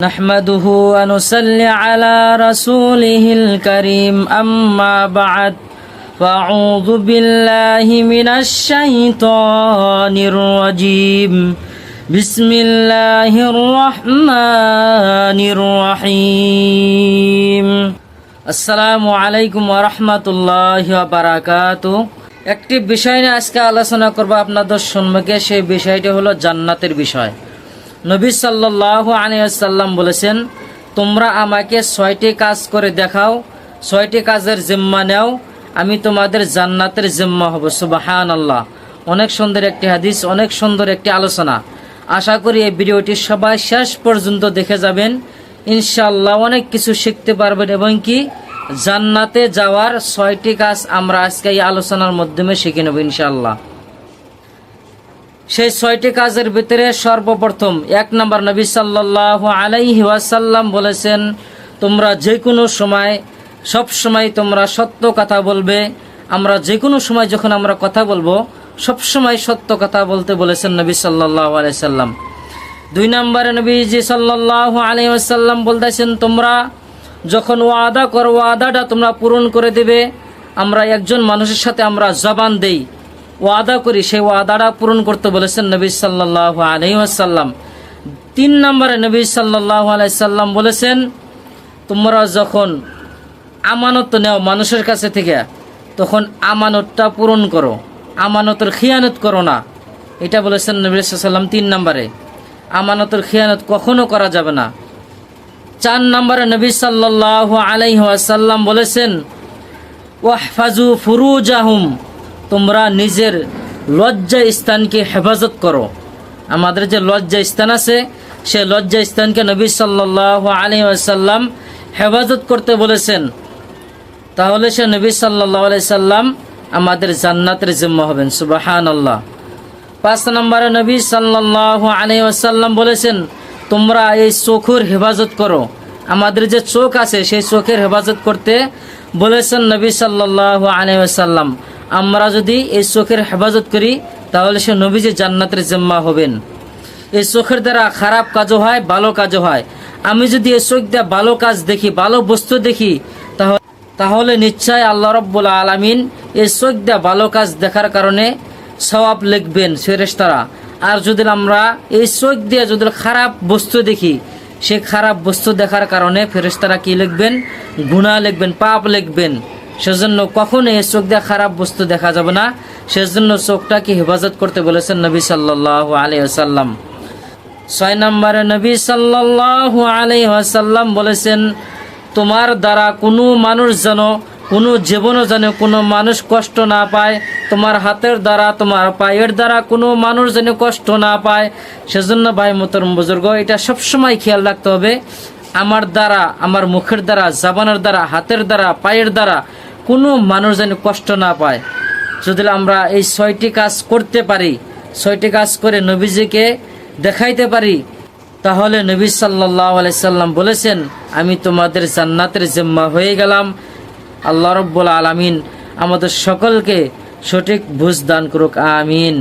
نحمده ونصلي على رسوله الكريم أما بعد فأعوذ بالله من الشيطان الرجيم بسم الله الرحمن الرحيم আসসালামু আলাইকুম ওরহমতুল্লাহ বারাকাত একটি বিষয় নিয়ে আজকে আলোচনা করবো আপনাদের সম্মুখে সেই বিষয়টি হলো জান্নাতের বিষয় নবী সাল্লাহ আনিয়াল্লাম বলেছেন, তোমরা আমাকে ছয়টি কাজ করে দেখাও, ছয়টি কাজের জিম্মা নেও, আমি তোমাদের জান্নাতের জিম্মা হব। সুবাহান আল্লাহ অনেক সুন্দর একটি হাদিস, অনেক সুন্দর একটি আলোচনা। আশা করি এই ভিডিওটি সবাই শেষ পর্যন্ত দেখে যাবেন। ইনশাল্লাহ অনেক কিছু শিখতে পারবেন এবং কি জান্নাতে যাওয়ার ছয়টি কাজ আমরা আজকে এই আলোচনার মাধ্যমে শিখে নেব ইনশাল্লাহ সেই ছয়টি কাজের ভিতরে সর্বপ্রথম, এক নম্বর নবী সাল্লাহ আলাইহি ওয়াসাল্লাম বলেছেন, তোমরা যে কোনো সময়, সব সময় তোমরা সত্য কথা বলবে। আমরা যে কোনো সময় যখন আমরা কথা বলব, সব সময় সত্য কথা বলতে বলেছেন নবী সাল্লাহ আলাইসাল্লাম দুই নম্বরে নবীজি সাল্লাহ আলাইহি ওয়াসাল্লাম বলতেছেন, তোমরা যখন ওয়াদা করো, ওয়াদাটা তোমরা পূরণ করে দেবে। আমরা একজন মানুষের সাথে আমরা জবান দেই। ওয়াদা করি, সেই ওয়াদাটা পূরণ করতে বলেছেন নবী সাল্লাহ আলহিহাসাল্লাম তিন নম্বরে নবী সাল্লাহ আলাইসাল্লাম বলেছেন, তোমরা যখন আমানত নেও মানুষের কাছে থেকে, তখন আমানতটা পূরণ করো, আমানতের খিয়ানত করো না। এটা বলেছেন নবী সাল্লাম তিন নম্বরে। আমানতের খিয়ানত কখনো করা যাবে না। চার নম্বরে নবী সাল্লাহ আলাইহাসাল্লাম বলেছেন, ওয়াহফাজু ফুরুজাহুম তোমরা নিজের লজ্জা স্থানকে হেফাজত করো। আমাদের যে লজ্জা স্থান আছে, সে লজ্জা স্থানকে নবী সাল্লাহ আলী আসাল্লাম হেফাজত করতে বলেছেন। তাহলে সে নবী সাল্লাহ আলি সাল্লাম আমাদের জান্নাতের জিম্মা হবেন। সুবাহান আল্লাহ পাঁচ নম্বরে নবী সাল্লাহ আলী আসাল্লাম বলেছেন, তোমরা এই চোখের হেফাজত করো। আমাদের যে চোখ আছে, সেই চোখের হেফাজত করতে বলেছেন নবী সাল্লাহ আলী আসাল্লাম আমরা যদি এই চোখের হেফাজত করি, তাহলে সে নবীজি জান্নাতের জিম্মা হবেন। এই চোখের দ্বারা খারাপ কাজও হয়, ভালো কাজও হয়। আমি যদি এই চোখ দিয়ে ভালো কাজ দেখি, ভালো বস্তু দেখি তাহলে তাহলে নিশ্চয় আল্লাহ রব্বুল আলমিন এই চোখ দিয়ে ভালো কাজ দেখার কারণে সবাব লিখবেন ফেরেশতারা। আর যদি আমরা এই চোখ দিয়ে যদি খারাপ বস্তু দেখি, সে খারাপ বস্তু দেখার কারণে ফেরেশতারা কি লিখবেন? গুণা লিখবেন, পাপ লিখবেন। সেজন্য কখনো এই চোখ দিয়ে খারাপ বস্তু দেখা যাবে না। সেজন্য চোখটাকে হেফাজত করতে বলেছেন নবী সাল্লাহ আলাইসাল্লাম ছয় নম্বরে নবী সাল্লাহ আলাইসাল্লাম বলেছেন, তোমার দ্বারা কোনো মানুষ যেন, কোনো জীবনও যেন কোনো মানুষ কষ্ট না পায়, তোমার হাতের দ্বারা, তোমার পায়ের দ্বারা কোনো মানুষ যেন কষ্ট না পায়। সেজন্য ভাই মোতরম বুজুর্গ, এটা সবসময় খেয়াল রাখতে হবে। আমার দ্বারা, আমার মুখের দ্বারা, জাবানের দ্বারা, হাতের দ্বারা, পায়ের দ্বারা কোনো মানুষ যেন কষ্ট না পায়। যদি আমরা এই ছয়টি কাজ করতে পারি, ছয়টি কাজ করে নবীজিকে দেখাইতে পারি, তাহলে নবী সাল্লাহ আলাইসাল্লাম বলেছেন, আমি তোমাদের জান্নাতের জিম্মা হয়ে গেলাম। আল্লাহ রব্বুল আলমিন আমাদের সকলকে সঠিক বুঝ দান করুক। আমিন।